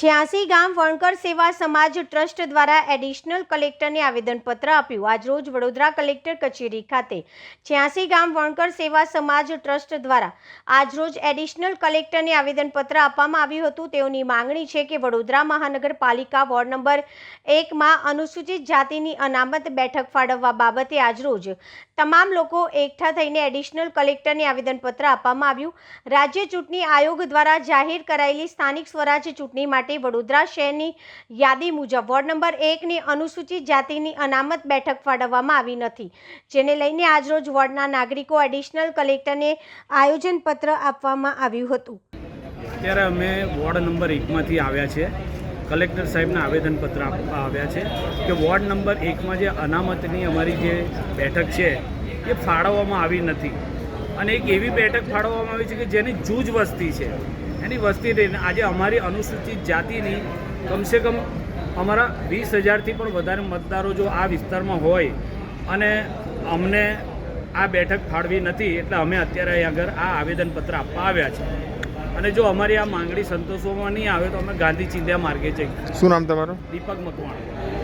છ્યાસી ગામ વણકર સેવા સમાજ ટ્રસ્ટ દ્વારા એડિશનલ કલેક્ટરને આવેદનપત્ર આપ્યું. આજરોજ વડોદરા કલેક્ટર કચેરી ખાતે છ્યાસી ગામ વણકર સેવા સમાજ ટ્રસ્ટ દ્વારા આજરોજ એડિશનલ કલેક્ટરને આવેદનપત્ર આપવામાં આવ્યું હતું. તેઓની માંગણી છે કે વડોદરા મહાનગરપાલિકા વોર્ડ નંબર એકમાં અનુસૂચિત જાતિની અનામત બેઠક ફાળવવા બાબતે આજરોજ તમામ લોકો એકઠા થઈને એડિશનલ કલેક્ટરને આવેદનપત્ર આપવામાં આવ્યું. રાજ્ય ચૂંટણી આયોગ દ્વારા જાહેર કરાયેલી સ્થાનિક સ્વરાજ ચૂંટણી માટે વડોદરા શહેરની યાદી મુજબ વોર્ડ નંબર એકની અનુસૂચિત જાતિની અનામત બેઠક ફાળવવામાં આવી નથી, જેને લઈને આજરોજ વોર્ડના નાગરિકો એડિશનલ કલેક્ટરને આયોજનપત્ર આપવામાં આવ્યું હતું. અત્યારે અમે વોર્ડ નંબર એકમાંથી આવ્યા છે. કલેક્ટર સાહેબના આવેદનપત્ર આપવા આવ્યા છે કે વોર્ડ નંબર એકમાં જે અનામતની અમારી જે બેઠક છે એ ફાળવવામાં આવી નથી. અને એક એવી બેઠક ફાળવવામાં આવી છે કે જેની જૂજ વસ્તી છે. એની વસ્તી રહીને આજે અમારી અનુસૂચિત જાતિની કમસે કમ અમારા વીસ હજારથી પણ વધારે મતદારો જો આ વિસ્તારમાં હોય અને અમને આ બેઠક ફાળવી નથી એટલે અમે અત્યારે અહીં આગળ આ આવેદનપત્ર આપવા આવ્યા છે. અને જો અમારી આ માંગણી સંતોષવામાં નહીં આવે તો અમે ગાંધી ચિંધ્યા માર્ગે જઈએ શું નામ તમારું? દીપક મકવાણા.